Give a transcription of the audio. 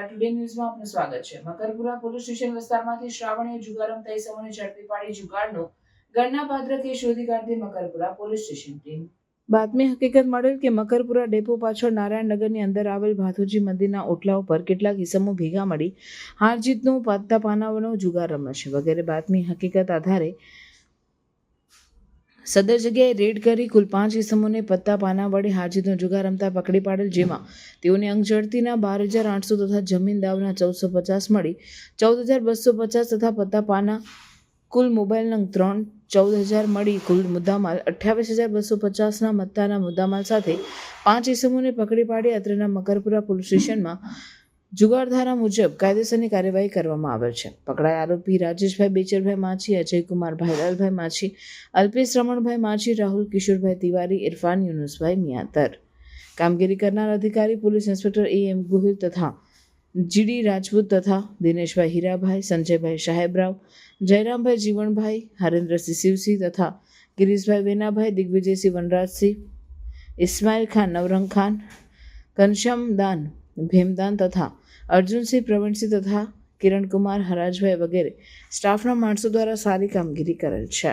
નમસ્કાર ટુડે ન્યૂઝમાં આપનું સ્વાગત છે. મકરપુરા પોલીસ સ્ટેશન વિસ્તારમાંથી શ્રાવણીય જુગાર રમતા ઝડપી પાડી જુગારનો ગણનાપાત્ર કેસ શોધી કાઢતી મકરપુરા પોલીસ સ્ટેશન ટીમ. બાતમી હકીકત મળેલ કે મકરપુરા ડેપો પાછળ નારાયણનગરની અંદર આવેલ ભાથુજી મંદિરના ઓટલા ઉપર કેટલાક ઇસમો ભેગા મળી હાર જીતનું પાત્તા પાનાવનો જુગાર રમે છે. વગેરે બાતમી હકીકત આધારે સદર જગ્યાએ રેડ કરી કુલ પાંચ ઇસમોને પત્તા પાના વડે હાજીનો જુગાર રમતા પકડી પાડેલ, જેમાં તેઓને અંગ ઝડતીના બાર હજાર આઠસો તથા જમીન દાવના ચૌદસો પચાસ મળી, ચૌદ હજાર બસો પચાસ તથા પત્તા પાના કુલ મોબાઈલ નંગ ત્રણ, ચૌદ હજાર મળી કુલ મુદ્દામાલ, અઠ્યાવીસ હજાર બસો પચાસના મત્તાના મુદ્દામાલ સાથે પાંચ ઇસમોને પકડી પાડી અત્રેના મકરપુરા પોલીસ સ્ટેશનમાં જુગારધારા મુજબ કાયદેસરની કાર્યવાહી કરવામાં આવેલ છે. પકડાયા આરોપી રાજેશભાઈ બેચરભાઈ માછી અજયકુમાર ભાઈલાલભાઈ માછી, અલ્પેશ રમણભાઈ માછી, રાહુલ કિશોરભાઈ તિવારી, ઇરફાન યુનુસભાઈ મિયાતર. કામગીરી કરનાર અધિકારી, police inspector A M Gohil તથા જીડી રાજપૂત તથા દિનેશભાઈ હીરાભાઈ, સંજયભાઈ સાહેબરાવ, જયરામભાઈ જીવણભાઈ હરેન્દ્રસિંહ શિવસિંહ તથા ગિરીશભાઈ વેનાભાઈ, દિગ્વિજયસિંહ વનરાજસિંહ, ઇસ્માઇલ ખાન, નવરંગ ખાન, ઘનશ્યામ દાન ભીમદાન તથા અર્જુનસિંહ પ્રવીણસિંહ તથા કિરણકુમાર હરાજભાઈ વગેરે સ્ટાફના માણસો દ્વારા સારી કામગીરી કરેલ છે.